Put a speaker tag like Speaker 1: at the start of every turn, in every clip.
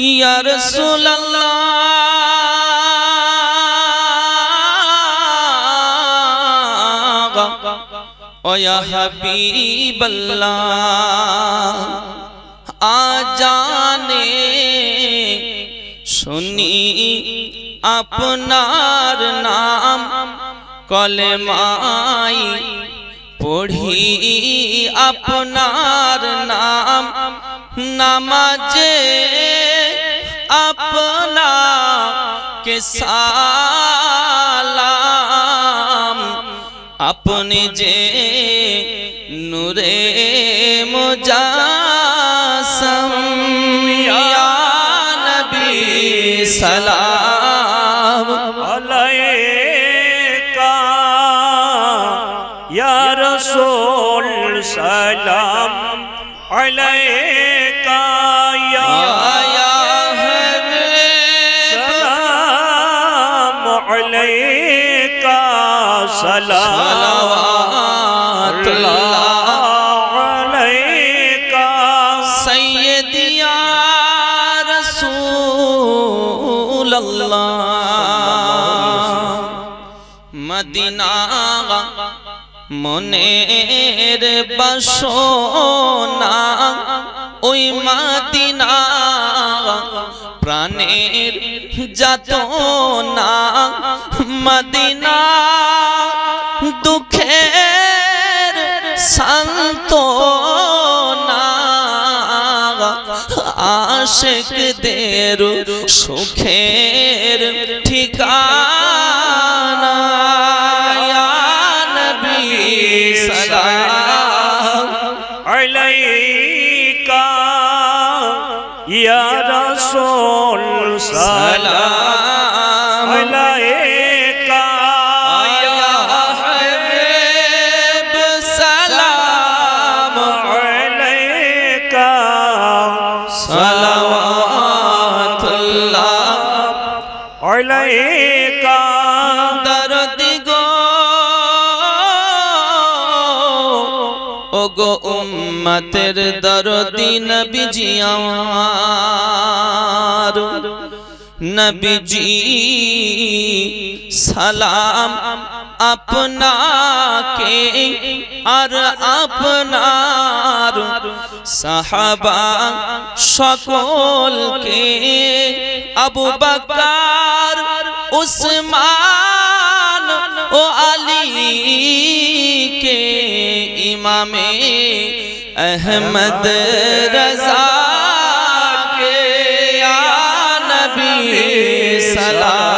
Speaker 1: ইয়া রাসূলাল্লাহ ও ইয়া হাবিবাল্লাহ আজানে শুনি আপনার নাম কলেমাই পড়ি আপনার নাম নামাজে আপনা কে সালাম আপনি যে নূরে মুজাসম ইয়া নবী সালাম
Speaker 2: আলাইকা ইয়া রাসূল সালাম আলাইকা
Speaker 1: রাসূলুল্লাহ। মদিনা মনের বাসনা ওই মদিনা প্রাণের যাত না মদিনা আশেকদের সুখের ঠিকানা ইয়া
Speaker 2: রাসূল সালাম।
Speaker 1: দরদি গো ও উম্মতের দরদি নবীজি আমার নবীজি সালাম আপনাকে আর আপনার সাহাবা সকলকে আবু বকর উসমান ও আলী কে ইমামে আহমদ রজা কে ইয়া নবী সালাম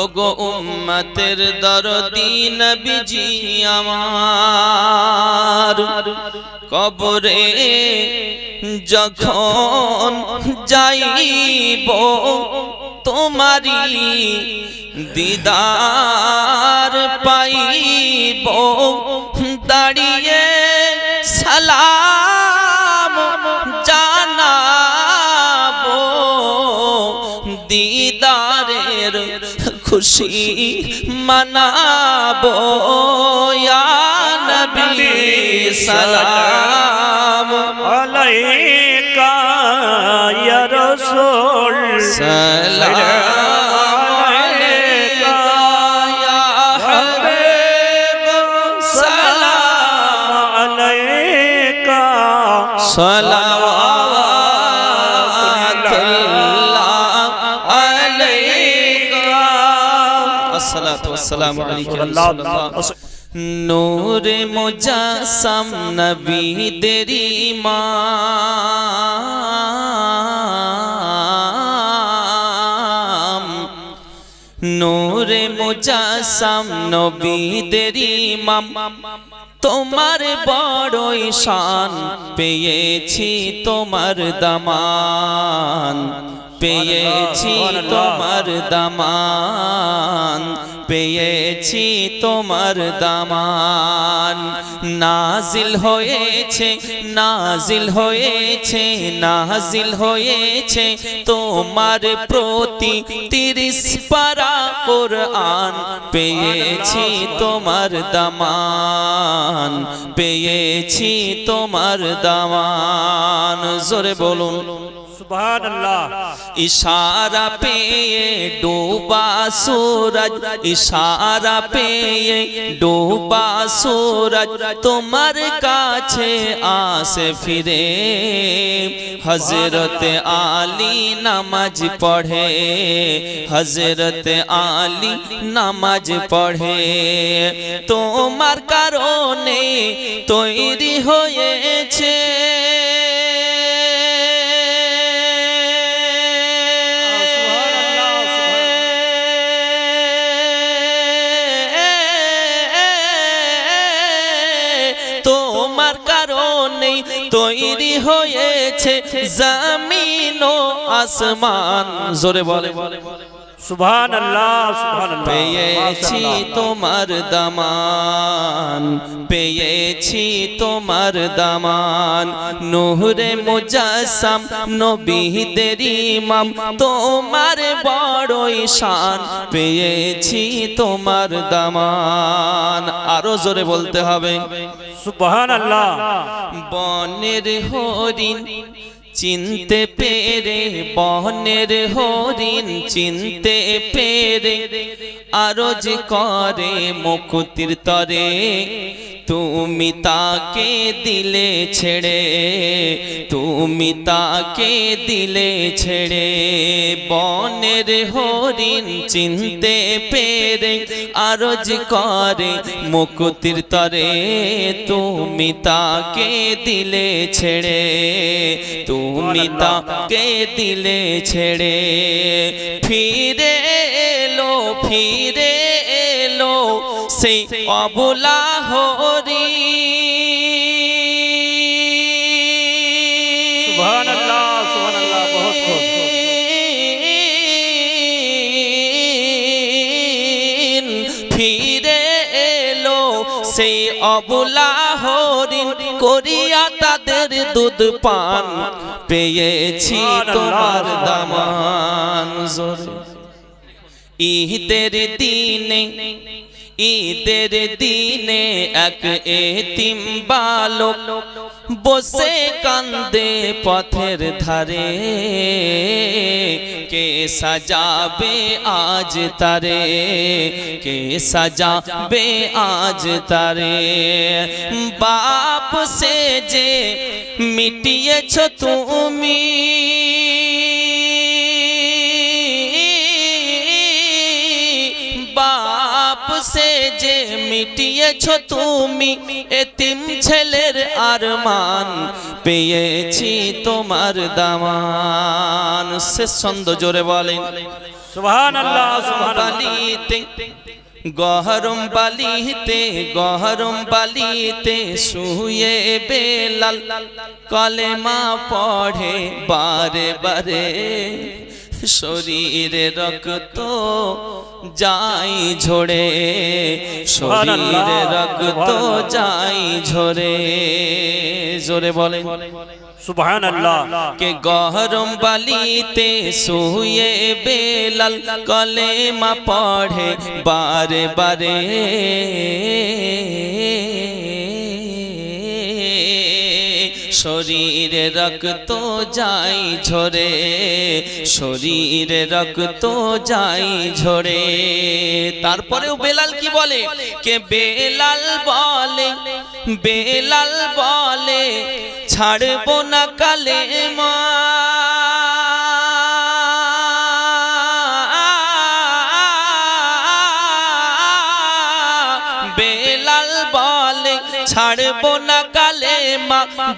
Speaker 1: ও গো উম্মতের দরদি নবীজি আমার। কবরে যখন যাইব তোমারি দিদার পাইব। দাঁড়িয়ে সালাম জানাব। দিদারের খুশি মানাবো ইয়া নবী সালাম।
Speaker 2: আলাইকা ইয়া রাসূল।
Speaker 1: সালাম আলাইকা। নূর মুজাসম নবীদের ইমাম নূর মুজাসম নবীদের ইমাম তোমার বড়ই শান পেয়েছি তোমার দামান পেয়েছি তোমার দামান। পেয়েছি তোমার দামান। নাজিল হয়েছে নাজিল হয়েছে নাজিল হয়েছে তোমার প্রতি তিরিশ পারা কোরআন। পেয়েছি তোমার দামান, পেয়েছি তোমার দামান। জোরে বলুন। ইশারা পেয়ে ডোবা সুরজ, ইশারা পেয়ে ডোবা সুরজ, তোমার কাছে আসে ফিরে। হজরত আলী নামাজ পড়ে হজরত আলী নামাজ পড়ে। তোমার কারণে তৈরি হয়েছে জমিন ও আসমান। জোরে বলে।
Speaker 2: সুবহানাল্লাহ সুবহানাল্লাহ।
Speaker 1: পেয়েছি
Speaker 2: মাশাআল্লাহ।
Speaker 1: তোমার দামান পেয়েছি তোমার দামান। নোহরে মুজাসসাম নবীদের ইমাম তোমার বড়ই শান। পেয়েছি তোমার দামান। আরও জোরে বলতে হবে।
Speaker 2: সুবহানাল্লাহ।
Speaker 1: বনের হরিণ চিনতে পেরে বহনের হরিণ চিনতে পেরে আরজ করে মুকুতির তরে তুমি তাকে দিলে ছেড়ে, তুমি তাকে দিলে ছেড়ে। বনের হরিণ চিনতে পেরে, আরজ করে মুকুতির তরে। তুমি তাকে দিলে ছেড়ে, তুমি তাকে দিলে ছেড়ে। ফিরে এলো ফিরে এলো, সেই অবলা হরি সেই অবলা হরিণ করিয়া তাদের দুধ পান। পেয়েছি তোমার দামান ঈদের দিনে ঈদের দিনে এক এতিম বালক বসে কান্দে পথের ধারে। কে সাজাবে আজ তারে? কে সাজাবে আজ তারে? বাপ সে যে মিটিয়েছ তুমি মিটিয়েছ তুমি এতিম ছেলের আরমান। পেয়েছি তোমার দামান। সে ছন্দ জোরে বলেন।
Speaker 2: সুবহানাল্লাহ সুবহানাল্লাহ।
Speaker 1: গহরম বালিতে গহরম বালিতে শুয়ে বেলাল। কলেমা পড়ে বারে বারে শরীরে রক্ত যাই ঝরে শরীরে রক্ত যাই ঝরে। জোরে বলেন।
Speaker 2: সুবহানাল্লাহ।
Speaker 1: কে গহরম বালিতে শুয়ে বেলাল কলেমা পড়ে বারে বারে। শরীরে রক্ত যাই ঝরে, শরীরে রক্ত যাই ঝরে। তারপরেও বেলাল কি বলে? কে বেলাল বলে বেলাল বলে, ছাড়বো না কালে মা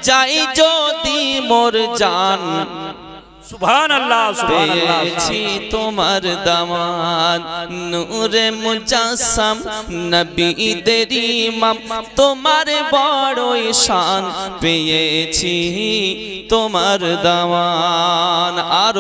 Speaker 1: যাই যদি মোর জান।
Speaker 2: সুবহান আল্লাহ সুবহান আল্লাহ
Speaker 1: পেয়েছি তোমার দামান নূরে মুজাসসাম নবীদের ইমাম তোমার বড়ই শান পেয়েছি তোমার দামান আর